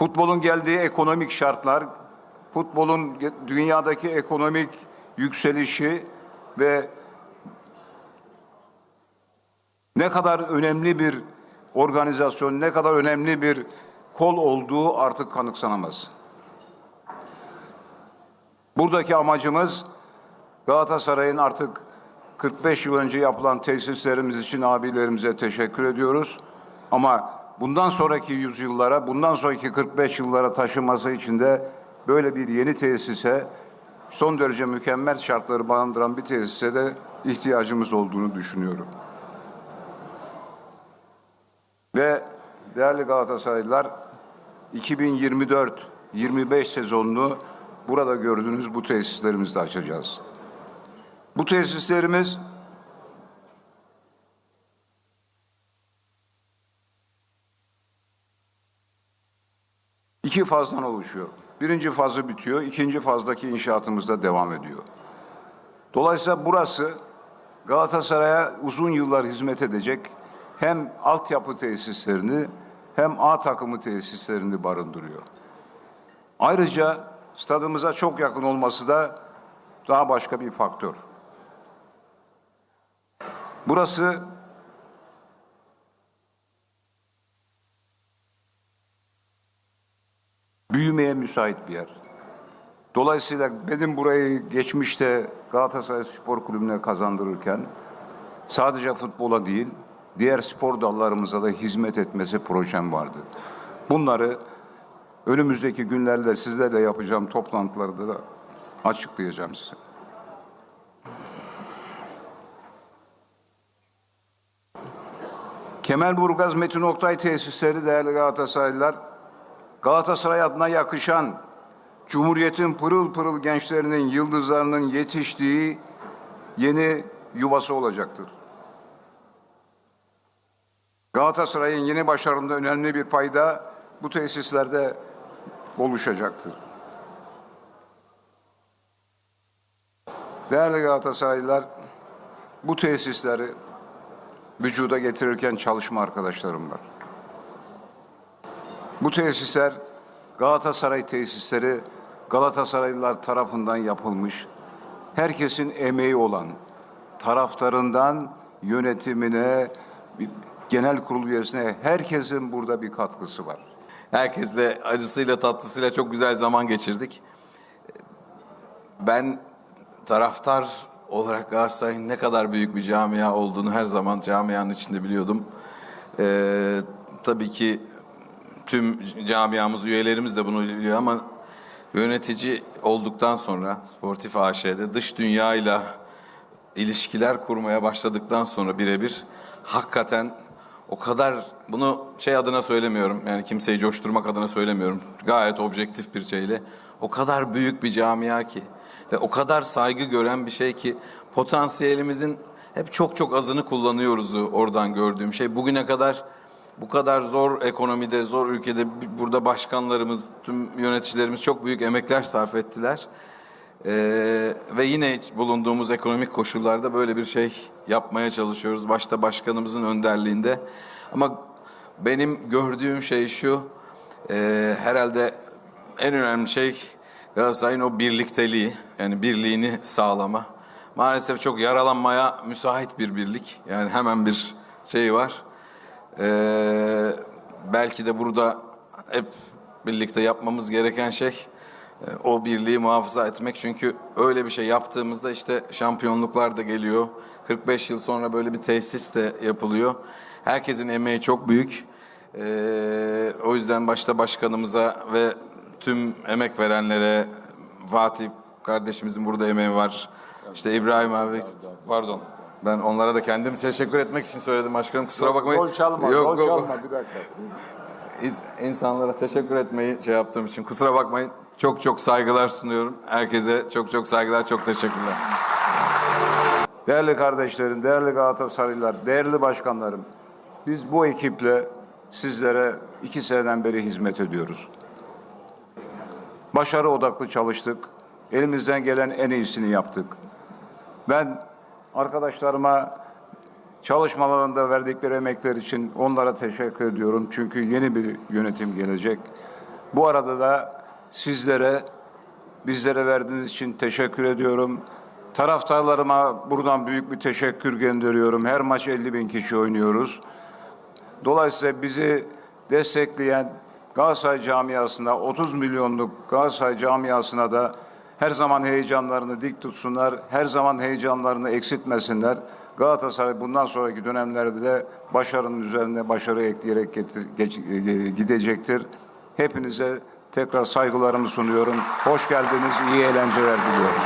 Futbolun geldiği ekonomik şartlar, futbolun dünyadaki ekonomik yükselişi ve ne kadar önemli bir organizasyon, ne kadar önemli bir kol olduğu artık kanıksanamaz. Buradaki amacımız Galatasaray'ın artık 45 yıl önce yapılan tesislerimiz için abilerimize teşekkür ediyoruz. Ama bundan sonraki yüzyıllara, bundan sonraki 45 yıllara taşıması için de böyle bir yeni tesise, son derece mükemmel şartları barındıran bir tesise de ihtiyacımız olduğunu düşünüyorum. Ve değerli Galatasaraylılar 2024-25 sezonunu burada gördüğünüz bu tesislerimizde açacağız. Bu tesislerimiz iki fazdan oluşuyor. Birinci fazı bitiyor, ikinci fazdaki inşaatımız da devam ediyor. Dolayısıyla burası Galatasaray'a uzun yıllar hizmet edecek hem altyapı tesislerini hem A takımı tesislerini barındırıyor. Ayrıca stadımıza çok yakın olması da daha başka bir faktör. Burası büyümeye müsait bir yer. Dolayısıyla benim burayı geçmişte Galatasaray Spor Kulübü'ne kazandırırken sadece futbola değil, diğer spor dallarımıza da hizmet etmesi projem vardı. Bunları önümüzdeki günlerde sizlerle yapacağım toplantılarda da açıklayacağım size. Kemerburgaz Metin Oktay tesisleri değerli Galatasaraylılar, Galatasaray adına yakışan Cumhuriyet'in pırıl pırıl gençlerinin, yıldızlarının yetiştiği yeni yuvası olacaktır. Galatasaray'ın yeni başarında önemli bir payda bu tesislerde oluşacaktır. Değerli Galatasaraylılar, bu tesisleri vücuda getirirken çalışma arkadaşlarım var. Bu tesisler Galatasaray tesisleri Galatasaraylılar tarafından yapılmış. Herkesin emeği olan taraftarından yönetimine, genel kurul üyesine herkesin burada bir katkısı var. Herkesle acısıyla tatlısıyla çok güzel zaman geçirdik. Ben taraftar olarak Galatasaray'ın ne kadar büyük bir camia olduğunu her zaman camianın içinde biliyordum. Ee, tabii ki tüm camiamız, üyelerimiz de bunu biliyor ama yönetici olduktan sonra Sportif AŞ'de dış dünyayla ilişkiler kurmaya başladıktan sonra birebir hakikaten o kadar bunu şey adına söylemiyorum yani kimseyi coşturmak adına söylemiyorum gayet objektif bir şeyle o kadar büyük bir camia ki ve o kadar saygı gören bir şey ki potansiyelimizin hep çok çok azını kullanıyoruz oradan gördüğüm şey. Bugüne kadar bu kadar zor ekonomide, zor ülkede burada başkanlarımız, tüm yöneticilerimiz çok büyük emekler sarf ettiler. Ee, ve yine bulunduğumuz ekonomik koşullarda böyle bir şey yapmaya çalışıyoruz. Başta başkanımızın önderliğinde. Ama benim gördüğüm şey şu, e, herhalde en önemli şey Galatasaray'ın o birlikteliği, yani birliğini sağlama. Maalesef çok yaralanmaya müsait bir birlik. Yani hemen bir şey var. Ee, belki de burada hep birlikte yapmamız gereken şey e, o birliği muhafaza etmek. Çünkü öyle bir şey yaptığımızda işte şampiyonluklar da geliyor. 45 yıl sonra böyle bir tesis de yapılıyor. Herkesin emeği çok büyük. Ee, o yüzden başta başkanımıza ve tüm emek verenlere Fatih kardeşimizin burada emeği var. İşte İbrahim abi pardon. Ben onlara da kendim teşekkür etmek için söyledim başkanım. Kusura bakmayın. Rol çalma, Yok, rol çalma bir dakika. İnsanlara teşekkür etmeyi şey yaptığım için kusura bakmayın. Çok çok saygılar sunuyorum. Herkese çok çok saygılar, çok teşekkürler. Değerli kardeşlerim, değerli Galatasaraylılar, değerli başkanlarım, biz bu ekiple sizlere iki seneden beri hizmet ediyoruz. Başarı odaklı çalıştık. Elimizden gelen en iyisini yaptık. Ben arkadaşlarıma çalışmalarında verdikleri emekler için onlara teşekkür ediyorum. Çünkü yeni bir yönetim gelecek. Bu arada da sizlere bizlere verdiğiniz için teşekkür ediyorum. Taraftarlarıma buradan büyük bir teşekkür gönderiyorum. Her maç 50 bin kişi oynuyoruz. Dolayısıyla bizi destekleyen Galatasaray camiasına, 30 milyonluk Galatasaray camiasına da her zaman heyecanlarını dik tutsunlar, her zaman heyecanlarını eksiltmesinler. Galatasaray bundan sonraki dönemlerde de başarının üzerine başarı ekleyerek getir- geç- e, gidecektir. Hepinize tekrar saygılarımı sunuyorum. Hoş geldiniz, iyi eğlenceler diliyorum.